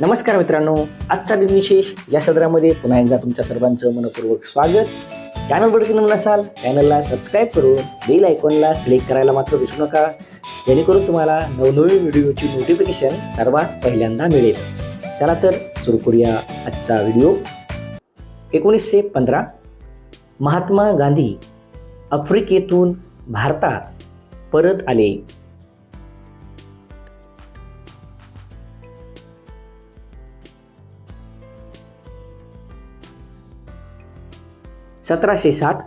नमस्कार मित्रांनो आजचा दिनविशेष या सदरामध्ये पुन्हा एकदा तुमच्या सर्वांचं मनपूर्वक स्वागत. चॅनलवरती नवीन असाल चॅनलला सबस्क्राईब करून बेल आयकॉनला क्लिक करायला मात्र विसरू नका. जेणेकरून तुम्हाला नवनवीन व्हिडिओची नोटिफिकेशन सर्वात पहिल्यांदा मिळेल. चला तर सुरू करूया आजचा व्हिडिओ. एकोणीसशे पंधरा महात्मा गांधी आफ्रिकेतून भारतात परत आले. सतराशे साठ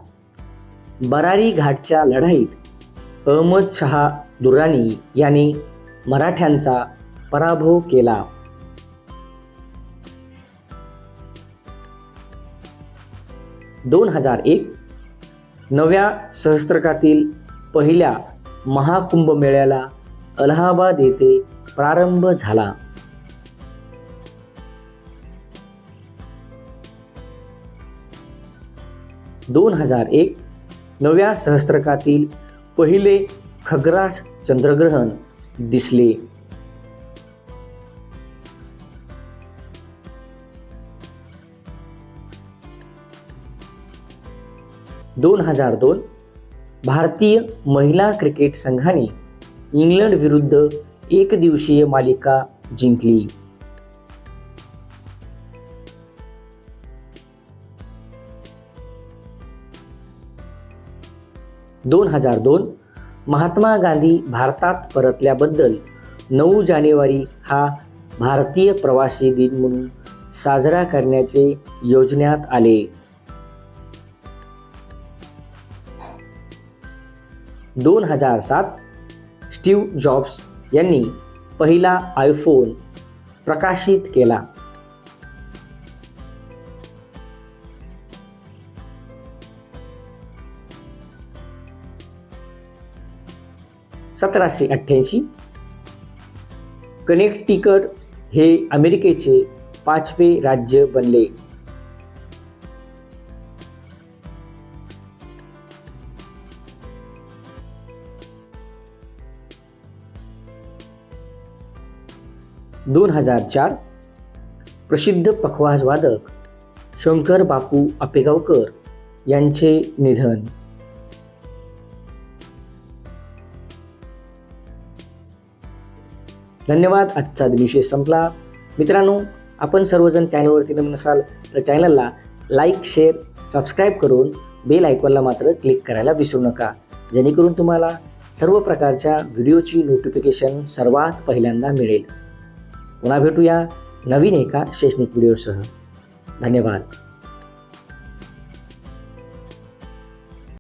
बरारी घाटच्या लढाईत अहमद शहा दुर्राणी यांनी मराठ्यांचा पराभव केला. दोन हजार एक नव्या सहस्त्रकातील पहिल्या महाकुंभमेळ्याला अलाहाबाद येथे प्रारंभ झाला. दोन हजार एक नव्या सहस्त्रकातील पहिले खग्रास चंद्रग्रहण दिसले. दोन हजार दोन भारतीय महिला क्रिकेट संघाने इंग्लंड विरुद्ध एकदिवसीय मालिका जिंकली. दोन हजार दोन महात्मा गांधी भारतात परतल्याबद्दल नऊ जानेवारी हा भारतीय प्रवासी दिन म्हणून साजरा करण्याचे योजण्यात आले. दोन हजार सात स्टीव जॉब्स यांनी पहिला आयफोन प्रकाशित केला. सतराशे अठ्ठ्याऐंशी. कनेक्टिकट हे अमेरिकेचे पाचवे राज्य बनले. दोन हजार चार प्रसिद्ध पखवाज वादक शंकर बापू आपेगावकर यांचे निधन. धन्यवाद. आजचा दिनविशेष संपला. मित्रांनो आपण सर्वजण चॅनलवरती नवीन असाल तर चॅनलला लाईक शेअर सबस्क्राईब करून बेल आयकॉनला मात्र क्लिक करायला विसरू नका. जेणेकरून तुम्हाला सर्व प्रकारच्या व्हिडिओची नोटिफिकेशन सर्वात पहिल्यांदा मिळेल. पुन्हा भेटूया नवीन एका शैक्षणिक व्हिडिओसह. धन्यवाद.